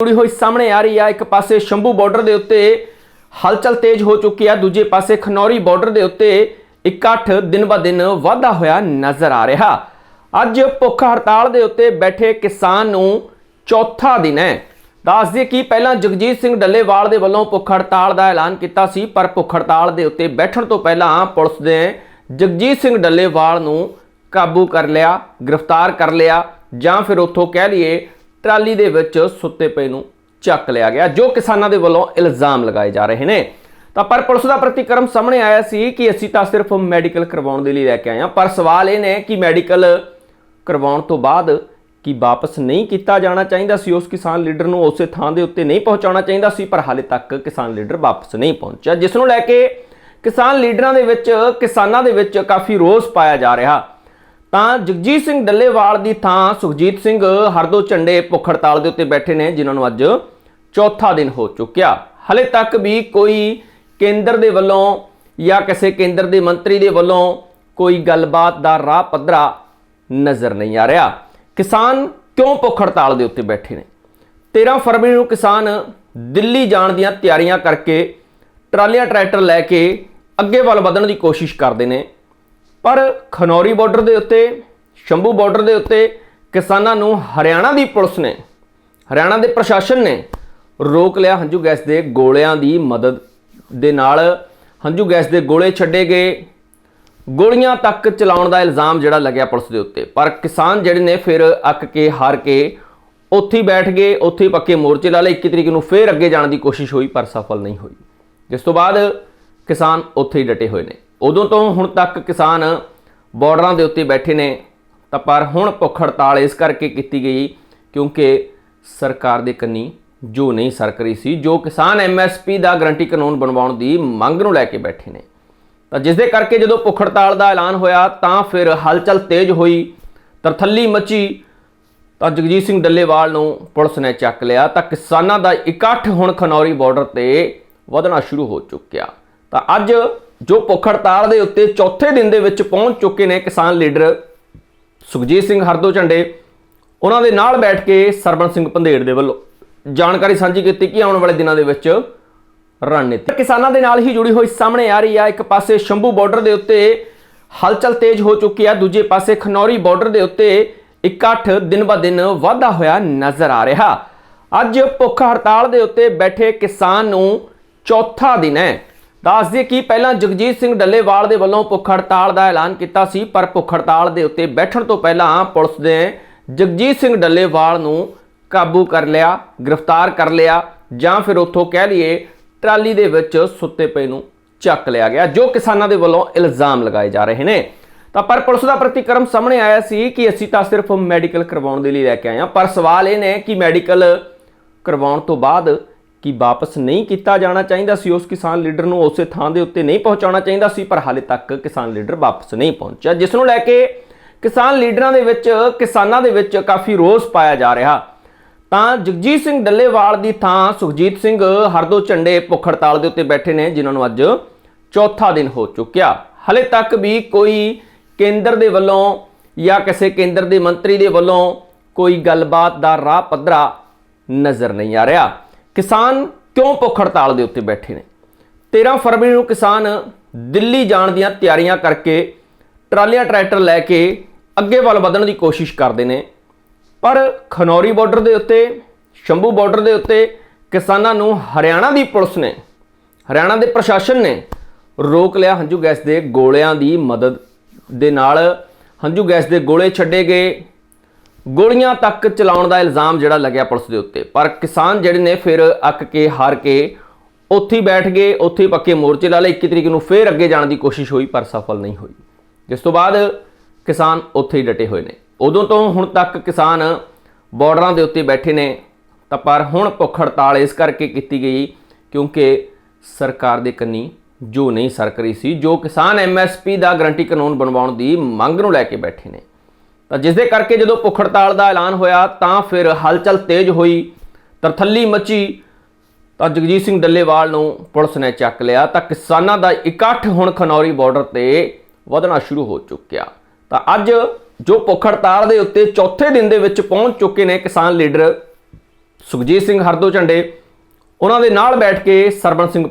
ਜੁੜੀ ਹੋਈ ਸਾਹਮਣੇ ਆ ਰਹੀ ਆ, ਇੱਕ ਪਾਸੇ ਸ਼ੰਭੂ ਬਾਰਡਰ ਦੇ ਉੱਤੇ ਹਲਚਲ ਤੇਜ਼ ਹੋ ਚੁੱਕੀ ਆ, ਦੂਜੇ ਪਾਸੇ ਖਨੌਰੀ ਬਾਰਡਰ ਦੇ ਉੱਤੇ ਇਕੱਠ ਦਿਨ ਬ ਦਿਨ ਵਾਧਾ ਹੋਇਆ ਨਜ਼ਰ ਆ ਰਿਹਾ। ਅੱਜ ਭੁੱਖ ਹੜਤਾਲ ਦੇ ਉੱਤੇ ਬੈਠੇ ਕਿਸਾਨ ਨੂੰ ਚੌਥਾ ਦਿਨ ਹੈ। ਦੱਸ ਦਈਏ ਕਿ ਪਹਿਲਾਂ ਜਗਜੀਤ ਸਿੰਘ ਡੱਲੇਵਾਲ ਦੇ ਵੱਲੋਂ ਭੁੱਖ ਹੜਤਾਲ ਦਾ ਐਲਾਨ ਕੀਤਾ ਸੀ, ਪਰ ਭੁੱਖ ਹੜਤਾਲ ਦੇ ਉੱਤੇ ਬੈਠਣ ਤੋਂ ਪਹਿਲਾਂ ਪੁਲਿਸ ਨੇ ਜਗਜੀਤ ਸਿੰਘ ਡੱਲੇਵਾਲ ਨੂੰ ਕਾਬੂ ਕਰ ਲਿਆ, ਗ੍ਰਿਫਤਾਰ ਕਰ ਲਿਆ ਜਾਂ ਫਿਰ ਉੱਥੋਂ ਕਹਿ ਲਈਏ ਟਰਾਲੀ ਦੇ ਵਿੱਚ ਸੁੱਤੇ ਪਏ ਨੂੰ ਚੱਕ ਲਿਆ ਗਿਆ, ਜੋ ਕਿਸਾਨਾਂ ਦੇ ਵੱਲੋਂ ਇਲਜ਼ਾਮ ਲਗਾਏ ਜਾ ਰਹੇ ਨੇ। ਤਾਂ ਪਰ ਪੁਲਿਸ ਦਾ ਪ੍ਰਤੀਕਰਮ ਸਾਹਮਣੇ ਆਇਆ ਸੀ ਕਿ ਅਸੀਂ ਤਾਂ ਸਿਰਫ ਮੈਡੀਕਲ ਕਰਵਾਉਣ ਦੇ ਲਈ ਲੈ ਕੇ ਆਏ ਹਾਂ, ਪਰ ਸਵਾਲ ਇਹ ਨੇ ਕਿ ਮੈਡੀਕਲ ਕਰਵਾਉਣ ਤੋਂ ਬਾਅਦ ਕਿ ਵਾਪਸ ਨਹੀਂ ਕੀਤਾ ਜਾਣਾ ਚਾਹੀਦਾ ਸੀ? ਉਸ ਕਿਸਾਨ ਲੀਡਰ ਨੂੰ ਉਸੇ ਥਾਂ ਦੇ ਉੱਤੇ ਨਹੀਂ ਪਹੁੰਚਾਉਣਾ ਚਾਹੀਦਾ ਸੀ, ਪਰ ਹਾਲੇ ਤੱਕ ਕਿਸਾਨ ਲੀਡਰ ਵਾਪਸ ਨਹੀਂ ਪਹੁੰਚਿਆ, ਜਿਸ ਨੂੰ ਲੈ ਕੇ ਕਿਸਾਨ ਲੀਡਰਾਂ ਦੇ ਵਿੱਚ, ਕਿਸਾਨਾਂ ਦੇ ਵਿੱਚ ਕਾਫੀ ਰੋਸ ਪਾਇਆ ਜਾ ਰਿਹਾ। ਤਾਂ ਜਗਜੀਤ ਸਿੰਘ ਡੱਲੇਵਾਲ ਦੀ ਥਾਂ ਸੁਖਜੀਤ ਸਿੰਘ ਹਰਦੋ ਝੰਡੇ ਭੁੱਖ ਹੜਤਾਲ ਦੇ ਉੱਤੇ ਬੈਠੇ ਨੇ, ਜਿਨ੍ਹਾਂ ਨੂੰ ਅੱਜ ਚੌਥਾ ਦਿਨ ਹੋ ਚੁੱਕਿਆ। ਹਲੇ ਤੱਕ ਵੀ ਕੋਈ ਕੇਂਦਰ ਦੇ ਵੱਲੋਂ ਜਾਂ ਕਿਸੇ ਕੇਂਦਰ ਦੇ ਮੰਤਰੀ ਦੇ ਵੱਲੋਂ ਕੋਈ ਗੱਲਬਾਤ ਦਾ ਰਾਹ ਪੱਧਰਾ ਨਜ਼ਰ ਨਹੀਂ ਆ ਰਿਹਾ। ਕਿਸਾਨ ਕਿਉਂ ਭੁੱਖ ਹੜਤਾਲ ਦੇ ਉੱਤੇ ਬੈਠੇ ਨੇ? 13 ਫਰਵਰੀ ਨੂੰ ਕਿਸਾਨ ਦਿੱਲੀ ਜਾਣ ਦੀਆਂ ਤਿਆਰੀਆਂ ਕਰਕੇ ਟਰਾਲੀਆਂ, ਟਰੈਕਟਰ ਲੈ ਕੇ ਅੱਗੇ ਵੱਲ ਵਧਣ ਦੀ ਕੋਸ਼ਿਸ਼ ਕਰਦੇ ਨੇ। ਪਰ ਖਨੌਰੀ ਬਾਰਡਰ ਦੇ ਉੱਤੇ, ਸ਼ੰਭੂ ਬਾਰਡਰ ਦੇ ਉੱਤੇ ਕਿਸਾਨਾਂ ਨੂੰ ਹਰਿਆਣਾ ਦੀ ਪੁਲਿਸ ਨੇ, ਹਰਿਆਣਾ ਦੇ ਪ੍ਰਸ਼ਾਸਨ ਨੇ ਰੋਕ ਲਿਆ ਹੰਝੂ ਗੈਸ ਦੇ ਗੋਲਿਆਂ ਦੀ ਮਦਦ ਦੇ ਨਾਲ। ਹੰਝੂ ਗੈਸ ਦੇ ਗੋਲੇ ਛੱਡੇ ਗਏ। ਗੋਲੀਆਂ ਤੱਕ ਚਲਾਉਣ ਦਾ ਇਲਜ਼ਾਮ ਜਿਹੜਾ ਲੱਗਿਆ ਪੁਲਿਸ ਦੇ ਉੱਤੇ। ਪਰ ਕਿਸਾਨ ਜਿਹੜੇ ਨੇ ਫਿਰ ਅੱਕ ਕੇ ਹਾਰ ਕੇ ਉੱਥੇ ਹੀ ਬੈਠ ਗਏ, ਉੱਥੇ ਹੀ ਪੱਕੇ ਮੋਰਚੇ ਲਾ ਲਏ। 21 ਤਰੀਕ ਨੂੰ ਫਿਰ ਅੱਗੇ ਜਾਣ ਦੀ ਕੋਸ਼ਿਸ਼ ਹੋਈ, ਪਰ ਸਫਲ ਨਹੀਂ ਹੋਈ। ਜਿਸ ਤੋਂ ਬਾਅਦ ਕਿਸਾਨ ਉੱਥੇ ਹੀ ਡਟੇ ਹੋਏ ਨੇ। ਉਦੋਂ ਤੋਂ ਹੁਣ ਤੱਕ ਕਿਸਾਨ ਬਾਰਡਰਾਂ ਦੇ ਉੱਤੇ ਬੈਠੇ ਨੇ, ਤਾਂ ਪਰ ਹੁਣ ਭੁੱਖ ਹੜਤਾਲ ਇਸ ਕਰਕੇ ਕੀਤੀ ਗਈ ਕਿਉਂਕਿ ਸਰਕਾਰ ਦੇ ਕੰਨੀ ਜੋ ਨਹੀਂ ਸਰਕ ਰਹੀ ਸੀ, ਜੋ ਕਿਸਾਨ ਐਮਐਸਪੀ ਦਾ ਗਰੰਟੀ ਕਾਨੂੰਨ ਬਣਵਾਉਣ ਦੀ ਮੰਗ ਨੂੰ ਲੈ ਕੇ ਬੈਠੇ ਨੇ। ਤਾਂ ਜਿਸ ਦੇ ਕਰਕੇ ਜਦੋਂ ਭੁੱਖ ਹੜਤਾਲ ਦਾ ਐਲਾਨ ਹੋਇਆ, ਤਾਂ ਫਿਰ ਹਲਚਲ ਤੇਜ਼ ਹੋਈ, ਤਰਥੱਲੀ ਮੱਚੀ, ਤਾਂ ਜਗਜੀਤ ਸਿੰਘ ਡੱਲੇਵਾਲ ਨੂੰ ਪੁਲਿਸ ਨੇ ਚੱਕ ਲਿਆ, ਤਾਂ ਕਿਸਾਨਾਂ ਦਾ ਇਕੱਠ ਹੁਣ ਖਨੌਰੀ ਬਾਰਡਰ ਤੇ ਵਧਣਾ ਸ਼ੁਰੂ ਹੋ ਚੁੱਕਿਆ। ਤਾਂ ਅੱਜ ਜੋ ਭੁੱਖ ਹੜਤਾਲ ਦੇ ਉੱਤੇ ਚੌਥੇ ਦਿਨ ਦੇ ਵਿੱਚ ਪਹੁੰਚ ਚੁੱਕੇ ਨੇ ਕਿਸਾਨ ਲੀਡਰ ਸੁਖਜੀਤ ਸਿੰਘ ਹਰਦੋ ਝੰਡੇ, ਉਹਨਾਂ ਦੇ ਨਾਲ ਬੈਠ ਕੇ ਸਰਬਨ ਸਿੰਘ ਪੰਧੇੜ ਦੇ ਵੱਲੋਂ ਜਾਣਕਾਰੀ ਸਾਂਝੀ ਕੀਤੀ ਕਿ ਆਉਣ ਵਾਲੇ ਦਿਨਾਂ ਦੇ ਵਿੱਚ ਰਣਨੀਤੀ। ਕਿਸਾਨਾਂ ਦੇ ਨਾਲ ਹੀ ਜੁੜੀ ਹੋਈ ਸਾਹਮਣੇ ਆ ਰਹੀ ਆ, ਇੱਕ ਪਾਸੇ ਸ਼ੰਭੂ ਬਾਰਡਰ ਦੇ ਉੱਤੇ ਹਲਚਲ ਤੇਜ਼ ਹੋ ਚੁੱਕੀ ਆ, ਦੂਜੇ ਪਾਸੇ ਖਨੌਰੀ ਬਾਰਡਰ ਦੇ ਉੱਤੇ ਇਕੱਠ ਦਿਨ ਬ ਦਿਨ ਵਾਧਾ ਹੋਇਆ ਨਜ਼ਰ ਆ ਰਿਹਾ। ਅੱਜ ਭੁੱਖ ਹੜਤਾਲ ਦੇ ਉੱਤੇ ਬੈਠੇ ਕਿਸਾਨ ਨੂੰ ਚੌਥਾ ਦਿਨ ਹੈ। ਦੱਸ ਦਈਏ ਕਿ ਪਹਿਲਾਂ ਜਗਜੀਤ ਸਿੰਘ ਡੱਲੇਵਾਲ ਦੇ ਵੱਲੋਂ ਭੁੱਖ ਹੜਤਾਲ ਦਾ ਐਲਾਨ ਕੀਤਾ ਸੀ, ਪਰ ਭੁੱਖ ਹੜਤਾਲ ਦੇ ਉੱਤੇ ਬੈਠਣ ਤੋਂ ਪਹਿਲਾਂ ਪੁਲਿਸ ਨੇ ਜਗਜੀਤ ਸਿੰਘ ਡੱਲੇਵਾਲ ਨੂੰ ਕਾਬੂ ਕਰ ਲਿਆ, ਗ੍ਰਿਫਤਾਰ ਕਰ ਲਿਆ ਜਾਂ ਫਿਰ ਉੱਥੋਂ ਕਹਿ ਲਈਏ ਟਰਾਲੀ ਦੇ ਵਿੱਚ ਸੁੱਤੇ ਪਏ ਨੂੰ ਚੱਕ ਲਿਆ ਗਿਆ, ਜੋ ਕਿਸਾਨਾਂ ਦੇ ਵੱਲੋਂ ਇਲਜ਼ਾਮ ਲਗਾਏ ਜਾ ਰਹੇ ਨੇ। ਤਾਂ ਪਰ ਪੁਲਿਸ ਦਾ ਪ੍ਰਤੀਕਰਮ ਸਾਹਮਣੇ ਆਇਆ ਸੀ ਕਿ ਅਸੀਂ ਤਾਂ ਸਿਰਫ ਮੈਡੀਕਲ ਕਰਵਾਉਣ ਦੇ ਲਈ ਲੈ ਕੇ ਆਏ ਹਾਂ, ਪਰ ਸਵਾਲ ਇਹ ਨੇ ਕਿ ਮੈਡੀਕਲ ਕਰਵਾਉਣ ਤੋਂ ਬਾਅਦ ਕਿ ਵਾਪਸ ਨਹੀਂ ਕੀਤਾ ਜਾਣਾ ਚਾਹੀਦਾ ਸੀ, ਉਸ ਕਿਸਾਨ ਲੀਡਰ ਨੂੰ ਉਸੇ ਥਾਂ ਦੇ ਉੱਤੇ ਨਹੀਂ ਪਹੁੰਚਾਉਣਾ ਚਾਹੀਦਾ ਸੀ, ਪਰ ਹਾਲੇ ਤੱਕ ਕਿਸਾਨ ਲੀਡਰ ਵਾਪਸ ਨਹੀਂ ਪਹੁੰਚਿਆ, ਜਿਸ ਨੂੰ ਲੈ ਕੇ ਕਿਸਾਨ ਲੀਡਰਾਂ ਦੇ ਵਿੱਚ, ਕਿਸਾਨਾਂ ਦੇ ਵਿੱਚ ਕਾਫੀ ਰੋਸ ਪਾਇਆ ਜਾ ਰਿਹਾ। ਤਾਂ ਜਗਜੀਤ ਸਿੰਘ ਡੱਲੇਵਾਲ ਦੀ ਥਾਂ ਸੁਖਜੀਤ ਸਿੰਘ ਹਰਦੋ ਝੰਡੇ ਭੁੱਖ ਹੜਤਾਲ ਦੇ ਉੱਤੇ ਬੈਠੇ ਨੇ, ਜਿਨ੍ਹਾਂ ਨੂੰ ਅੱਜ ਚੌਥਾ ਦਿਨ ਹੋ ਚੁੱਕਿਆ। ਹਲੇ ਤੱਕ ਵੀ ਕੋਈ ਕੇਂਦਰ ਦੇ ਵੱਲੋਂ ਜਾਂ ਕਿਸੇ ਕੇਂਦਰ ਦੇ ਮੰਤਰੀ ਦੇ ਵੱਲੋਂ ਕੋਈ ਗੱਲਬਾਤ ਦਾ ਰਾਹ ਪੱਧਰਾ ਨਜ਼ਰ ਨਹੀਂ ਆ ਰਿਹਾ। ਕਿਸਾਨ ਕਿਉਂ ਭੁੱਖ ਹੜਤਾਲ ਦੇ ਉੱਤੇ ਬੈਠੇ ਨੇ? 13 ਫਰਵਰੀ ਨੂੰ ਕਿਸਾਨ ਦਿੱਲੀ ਜਾਣ ਦੀਆਂ ਤਿਆਰੀਆਂ ਕਰਕੇ ਟਰਾਲੀਆਂ, ਟਰੈਕਟਰ ਲੈ ਕੇ ਅੱਗੇ ਵੱਲ ਵਧਣ ਦੀ ਕੋਸ਼ਿਸ਼ ਕਰਦੇ ਨੇ। ਪਰ ਖਨੌਰੀ ਬਾਰਡਰ ਦੇ ਉੱਤੇ, ਸ਼ੰਭੂ ਬਾਰਡਰ ਦੇ ਉੱਤੇ ਕਿਸਾਨਾਂ ਨੂੰ ਹਰਿਆਣਾ ਦੀ ਪੁਲਿਸ ਨੇ, ਹਰਿਆਣਾ ਦੇ ਪ੍ਰਸ਼ਾਸਨ ਨੇ ਰੋਕ ਲਿਆ ਹੰਝੂ ਗੈਸ ਦੇ ਗੋਲਿਆਂ ਦੀ ਮਦਦ ਦੇ ਨਾਲ। ਹੰਝੂ ਗੈਸ ਦੇ ਗੋਲੇ ਛੱਡੇ ਗਏ। ਗੋਲੀਆਂ ਤੱਕ ਚਲਾਉਣ ਦਾ ਇਲਜ਼ਾਮ ਜਿਹੜਾ ਲੱਗਿਆ ਪੁਲਿਸ ਦੇ ਉੱਤੇ। ਪਰ ਕਿਸਾਨ ਜਿਹੜੇ ਨੇ ਫਿਰ ਅੱਕ ਕੇ ਹਾਰ ਕੇ ਉੱਥੇ ਹੀ ਬੈਠ ਗਏ, ਉੱਥੇ ਪੱਕੇ ਮੋਰਚੇ ਲਾ ਲਏ। 21 ਤਰੀਕ ਨੂੰ ਫਿਰ ਅੱਗੇ ਜਾਣ ਦੀ ਕੋਸ਼ਿਸ਼ ਹੋਈ, ਪਰ ਸਫਲ ਨਹੀਂ ਹੋਈ। ਜਿਸ ਤੋਂ ਬਾਅਦ ਕਿਸਾਨ ਉੱਥੇ ਹੀ ਡਟੇ ਹੋਏ ਨੇ। ਉਦੋਂ ਤੋਂ ਹੁਣ ਤੱਕ ਕਿਸਾਨ ਬਾਰਡਰਾਂ ਦੇ ਉੱਤੇ ਬੈਠੇ ਨੇ। ਤਾਂ ਪਰ ਹੁਣ ਭੁੱਖ ਹੜਤਾਲ ਇਸ ਕਰਕੇ ਕੀਤੀ ਗਈ ਕਿਉਂਕਿ ਸਰਕਾਰ ਦੇ ਕੰਨੀ ਜੋ ਨਹੀਂ ਸਰਕ ਰਹੀ ਸੀ, ਜੋ ਕਿਸਾਨ ਐਮਐਸਪੀ ਦਾ ਗਰੰਟੀ ਕਾਨੂੰਨ ਬਣਵਾਉਣ ਦੀ ਮੰਗ ਨੂੰ ਲੈ ਕੇ ਬੈਠੇ ਨੇ। ਤਾਂ ਜਿਸ ਦੇ ਕਰਕੇ ਜਦੋਂ ਭੁੱਖ ਹੜਤਾਲ ਦਾ ਐਲਾਨ ਹੋਇਆ ਤਾਂ ਫਿਰ ਹਲਚਲ ਤੇਜ਼ ਹੋਈ, ਤਰਥੱਲੀ ਮੱਚੀ, ਤਾਂ ਜਗਜੀਤ ਸਿੰਘ ਡੱਲੇਵਾਲ ਨੂੰ ਪੁਲਿਸ ਨੇ ਚੱਕ ਲਿਆ। ਤਾਂ ਕਿਸਾਨਾਂ ਦਾ ਇਕੱਠ ਹੁਣ ਖਨੌਰੀ ਬਾਰਡਰ ਤੇ ਵਧਣਾ ਸ਼ੁਰੂ ਹੋ ਚੁੱਕਿਆ। ਤਾਂ ਅੱਜ ਜੋ ਭੁੱਖ ਹੜਤਾਲ ਦੇ ਉੱਤੇ ਚੌਥੇ ਦਿਨ ਦੇ ਵਿੱਚ ਪਹੁੰਚ ਚੁੱਕੇ ਨੇ ਕਿਸਾਨ ਲੀਡਰ ਸੁਖਜੀਤ ਸਿੰਘ ਹਰਦੋ ਝੰਡੇ, ਉਹਨਾਂ ਦੇ ਨਾਲ ਬੈਠ ਕੇ ਸਰਬਨ ਸਿੰਘ